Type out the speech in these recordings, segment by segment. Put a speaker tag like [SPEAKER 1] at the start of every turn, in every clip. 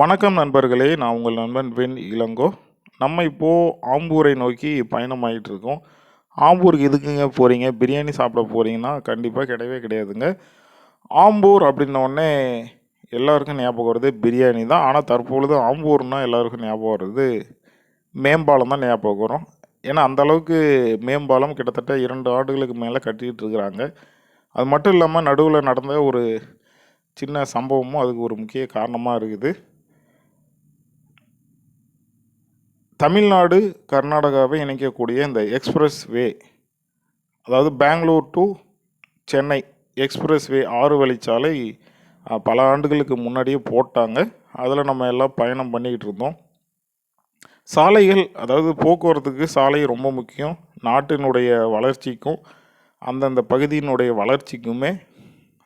[SPEAKER 1] வணக்கம் நண்பர்களே நான் உங்கள் நண்பன் வெண் இளங்கோ. நம்ம இப்போது ஆம்பூரை நோக்கி பயணமாயிட்டு இருக்கோம் ஆம்பூருக்கு எதுக்குங்க போகிறீங்க பிரியாணி சாப்பிட போகிறீங்கன்னா கண்டிப்பாக கிடையவே கிடையாதுங்க. ஆம்பூர் அப்படின்னோடனே எல்லாருக்கும் ஞாபகம் வருது பிரியாணி தான். ஆனால் தற்பொழுது ஆம்பூர்னால் எல்லாருக்கும் ஞாபகம் வருது மேம்பாலம் தான் ஞாபகம் வரும். ஏன்னா அந்த அளவுக்கு மேம்பாலம் கிட்டத்தட்ட இரண்டு ஆண்டுகளுக்கு மேலே கட்டிக்கிட்டு இருக்கிறாங்க. அது மட்டும் இல்லாமல் நடுவில் நடந்த ஒரு சின்ன சம்பவமும் அதுக்கு ஒரு முக்கிய காரணமாக இருக்குது. தமிழ்நாடு கர்நாடகாவை இணைக்கக்கூடிய இந்த எக்ஸ்பிரஸ் வே அதாவது Bangalore to Chennai express way ஆறு வழிச்சாலை பல ஆண்டுகளுக்கு முன்னாடியே போட்டாங்க. அதில் நம்ம எல்லாம் பயணம் பண்ணிக்கிட்டு இருந்தோம். சாலைகள் அதாவது போக்குவரத்துக்கு சாலை ரொம்ப முக்கியம். நாட்டினுடைய வளர்ச்சிக்கும் அந்தந்த பகுதியினுடைய வளர்ச்சிக்குமே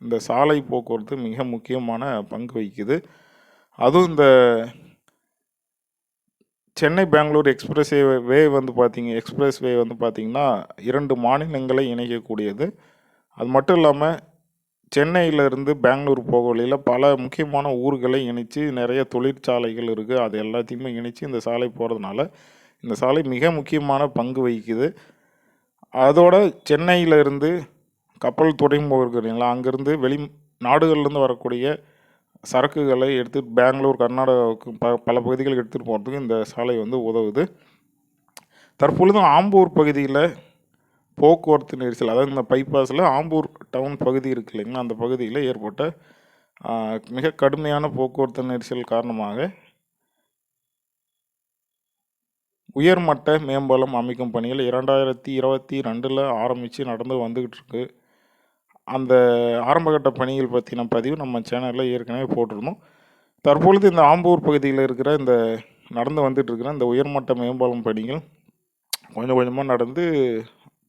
[SPEAKER 1] இந்த சாலை போக்குவரத்து மிக முக்கியமான பங்கு வகிக்குது. அதுவும் இந்த சென்னை பெங்களூர் எக்ஸ்பிரஸ் வே வந்து பார்த்தீங்க எக்ஸ்பிரஸ் வே வந்து பார்த்திங்கன்னா இரண்டு மாநிலங்களை இணைக்கக்கூடியது. அது மட்டும் இல்லாமல் சென்னையிலேருந்து பெங்களூர் போக வழியில் பல முக்கியமான ஊர்களை இணைத்து நிறைய தொழிற்சாலைகள் இருக்குது அது எல்லாத்தையுமே இணைத்து இந்த சாலை போகிறதுனால இந்த சாலை மிக முக்கியமான பங்கு வகிக்குது. அதோட சென்னையிலேருந்து கப்பல் துறைமுகம் இருக்கு இல்லைங்களா? அங்கேருந்து வெளி நாடுகள்லேருந்து வரக்கூடிய சரக்குகளை எடுத்து பெங்களூர் கர்நாடகாவுக்கு ப பல பகுதிகளுக்கு எடுத்துகிட்டு போகிறதுக்கு இந்த சாலை வந்து உதவுது. தற்பொழுதும் ஆம்பூர் பகுதியில் போக்குவரத்து நெரிசல் அதாவது இந்த பைபாஸில் ஆம்பூர் டவுன் பகுதி இருக்கு இல்லைங்களா அந்த பகுதியில் ஏற்பட்ட மிக கடுமையான போக்குவரத்து நெரிசல் காரணமாக உயர்மட்ட மேம்பாலம் அமைக்கும் பணிகள் இரண்டாயிரத்தி இருபத்தி ரெண்டில் ஆரம்பித்து நடந்து வந்துக்கிட்டு இருக்குது அந்த ஆரம்பகட்ட பணிகள் பற்றின பதிவு நம்ம சேனலில் ஏற்கனவே போட்டிருந்தோம். தற்பொழுது இந்த ஆம்பூர் பகுதியில் இருக்கிற இந்த நடந்து வந்துட்டுருக்கிற இந்த உயர்மட்ட மேம்பாலம் பணிகள் கொஞ்சம் கொஞ்சமாக நடந்து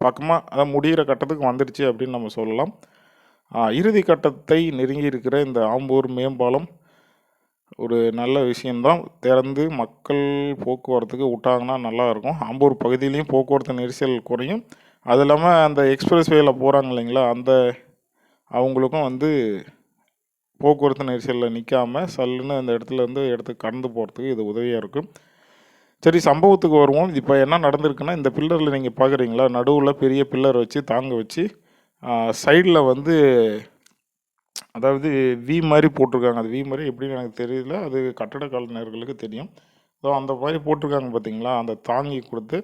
[SPEAKER 1] பக்கமாக அதான் முடிகிற கட்டத்துக்கு வந்துடுச்சு அப்படின்னு நம்ம சொல்லலாம். இறுதி கட்டத்தை நெருங்கி இருக்கிற இந்த ஆம்பூர் மேம்பாலம் ஒரு நல்ல விஷயம்தான். திறந்து மக்கள் போக்குவரத்துக்கு விட்டாங்கன்னா நல்லா இருக்கும். ஆம்பூர் பகுதியிலையும் போக்குவரத்து நெரிசல் குறையும். அது இல்லாமல் அந்த எக்ஸ்பிரஸ் வேயில் போகிறாங்க இல்லைங்களா? அந்த அவங்களுக்கும் வந்து போக்குவரத்து நெரிசலில் நிற்காம சல்லுன்னு அந்த இடத்துல இருந்து இடத்துக்கு கடந்து போகிறதுக்கு இது உதவியாக இருக்கும் சரி சம்பவத்துக்கு வருவோம். இப்போ என்ன நடந்திருக்குன்னா இந்த பில்லரில் நீங்கள் பார்க்குறீங்களா நடுவில் பெரிய பில்லர் வச்சு தாங்க வச்சு சைடில் வந்து அதாவது வி மாதிரி போட்டிருக்காங்க. அது வி மாதிரி எப்படின்னு எனக்கு தெரியல. அது கட்டட கலைஞர்களுக்கு தெரியும். ஸோ அந்த மாதிரி போட்டிருக்காங்க பார்த்தீங்களா அந்த தாங்கி கொடுத்து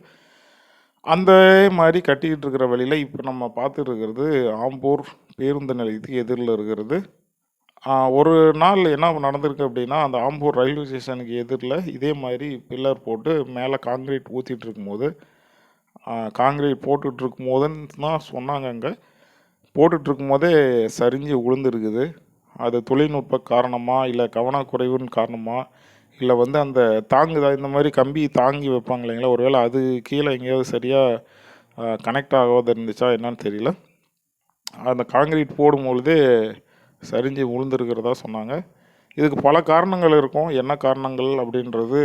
[SPEAKER 1] அந்த மாதிரி கட்டிக்கிட்டு இருக்கிற வழியில் இப்போ நம்ம பார்த்துட்டு இருக்கிறது ஆம்பூர் பேருந்து நிலையத்துக்கு எதிரில் இருக்கிறது. ஒரு நாள் என்ன நடந்திருக்கு அப்படின்னா அந்த ஆம்பூர் ரயில்வே ஸ்டேஷனுக்கு எதிரில் இதே மாதிரி பில்லர் போட்டு மேலே காங்கிரீட் ஊற்றிட்டு இருக்கும்போது காங்கிரீட் போட்டுட்டு இருக்கும்போதுன்னு தான் சொன்னாங்க அங்கே. போட்டுட்டு இருக்கும்போதே சரிஞ்சு விழுந்துருக்குது அது தொழில்நுட்ப காரணமாக இல்லை கவனக்குறைவின் காரணமாக இல்லை வந்து அந்த தாங்குதா இந்த மாதிரி கம்பி தாங்கி வைப்பாங்க இல்லைங்களா? ஒருவேளை அது கீழே எங்கேயாவது சரியாக கனெக்ட் ஆகாத இருந்துச்சா என்னன்னு தெரியல. அந்த காங்கிரீட் போடும்பொழுதே சரிஞ்சு விழுந்துருக்கிறதா சொன்னாங்க. இதுக்கு பல காரணங்கள் இருக்கும். என்ன காரணங்கள் அப்படின்றது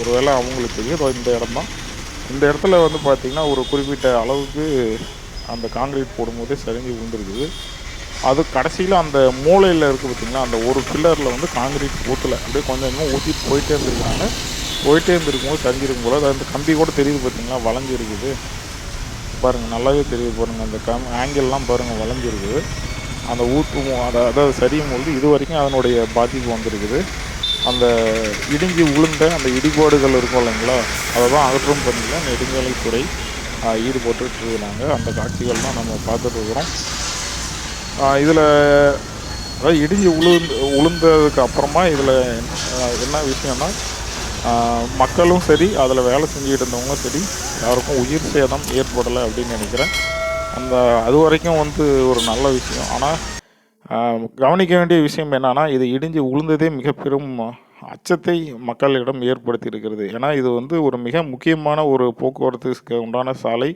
[SPEAKER 1] ஒருவேளை அவங்களுக்கு தெரியும். இந்த இடம் தான் இந்த இடத்துல வந்து பார்த்திங்கன்னா ஒரு குறிப்பிட்ட அளவுக்கு அந்த காங்கிரீட் போடும்போதே சரிஞ்சு விழுந்துருக்குது அது கடைசியில் அந்த மூலையில் இருக்குது பார்த்திங்கன்னா அந்த ஒரு பில்லரில் வந்து காங்கிரீட் ஊற்றலை அப்படியே கொஞ்சம் கொஞ்சமாக ஊற்றிட்டு போயிட்டே இருந்திருக்காங்க. போயிட்டே இருந்திருக்கும்போது சரிஞ்சிருக்கும் போது அது அந்த கம்பி கூட தெரியுது பார்த்திங்கன்னா வளைஞ்சிருக்குது. பாருங்கள் நல்லாவே தெரியுது பாருங்கள் அந்த கம் ஆங்கிள்லாம் பாருங்கள் வளைஞ்சிருக்குது. அந்த ஊற்று அதை அதாவது சரியும் பொழுது இது வரைக்கும் அதனுடைய பாதிப்பு வந்திருக்குது. அந்த இடிஞ்சு உளுந்த அந்த இடிபாடுகள் இருக்கும் இல்லைங்களா அதை தான் அகற்றும் பணியில் நெடுஞ்சாலைத்துறை ஆஹ், ஈடுபட்டுட்டு அந்த காட்சிகள் தான் நம்ம பார்த்துட்ருக்குறோம் இதில் அதாவது இடிஞ்சு உளுந்து உளுந்ததுக்கு அப்புறமா இதில் என்ன விஷயம்னா மக்களும் சரி அதில் வேலை செஞ்சுக்கிட்டு இருந்தவங்களும் சரி யாருக்கும் உயிர் சேதம் ஏற்படலை அப்படின்னு நினைக்கிறேன். அந்த அது வரைக்கும் வந்து ஒரு நல்ல விஷயம். ஆனால் கவனிக்க வேண்டிய விஷயம் என்னன்னா இது இடிஞ்சு உளுந்ததே மிக பெரும் அச்சத்தை மக்களிடம் ஏற்படுத்தி இருக்கிறது. ஏன்னா இது வந்து ஒரு மிக முக்கியமான ஒரு போக்குவரத்துக்கு உண்டான சாலை.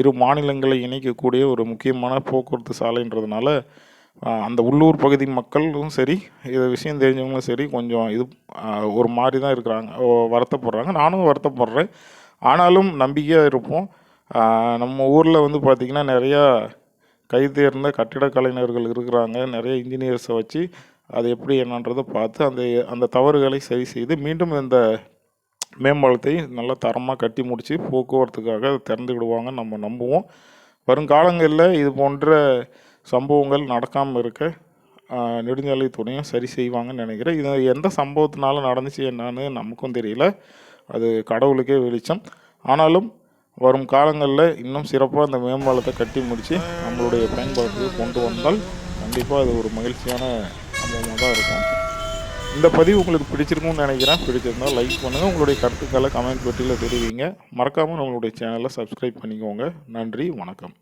[SPEAKER 1] இரு மாநிலங்களை இணைக்கக்கூடிய ஒரு முக்கியமான போக்குவரத்து சாலைன்றதுனால அந்த உள்ளூர் பகுதி மக்களும் சரி இது விஷயம் தெரிஞ்சவங்களும் சரி கொஞ்சம் இது ஒரு மாதிரி தான் இருக்கிறாங்க. வருத்தப்படுறாங்க. நானும் வருத்தப்படுறேன். ஆனாலும் நம்பிக்கையாக இருப்போம். நம்ம ஊரில் வந்து பார்த்திங்கன்னா நிறையா கைதேர்ந்த கட்டிட கலைஞர்கள் இருக்கிறாங்க. நிறைய இன்ஜினியர்ஸை வச்சு அது எப்படி என்னன்றதை பார்த்து அந்த அந்த தவறுகளை சரி செய்து மீண்டும் இந்த மேம்பாலத்தை நல்லா தரமாக கட்டி முடித்து போக்குவரத்துக்காக திறந்து விடுவாங்கன்னு நம்ம நம்புவோம். வருங்காலங்களில் இது போன்ற சம்பவங்கள் நடக்காமல் இருக்க நெடுஞ்சாலை நெடுஞ்சாலைத்துறையும் சரி செய்வாங்கன்னு நினைக்கிறேன். இது எந்த சம்பவத்தினால நடந்துச்சு என்னான்னு நமக்கும் தெரியல. அது கடவுளுக்கே வெளிச்சம். ஆனாலும் வரும் காலங்களில் இன்னும் சிறப்பாக அந்த மேம்பாலத்தை கட்டி முடித்து நம்மளுடைய பயன்பாட்டுக்கு கொண்டு வந்தால் கண்டிப்பாக அது ஒரு மகிழ்ச்சியான சம்பவமாக தான் இருக்கும். இந்த பதிவு உங்களுக்கு பிடிச்சிருக்கும்னு நினைக்கிறேன். பிடிச்சிருந்தால் லைக் பண்ணுங்கள் உங்களுடைய கருத்துக்களை கமெண்ட் பெட்டியில் தெரிவிங்க. மறக்காமல் நம்மளுடைய சேனலை சப்ஸ்கிரைப் பண்ணிக்கோங்க. நன்றி வணக்கம்.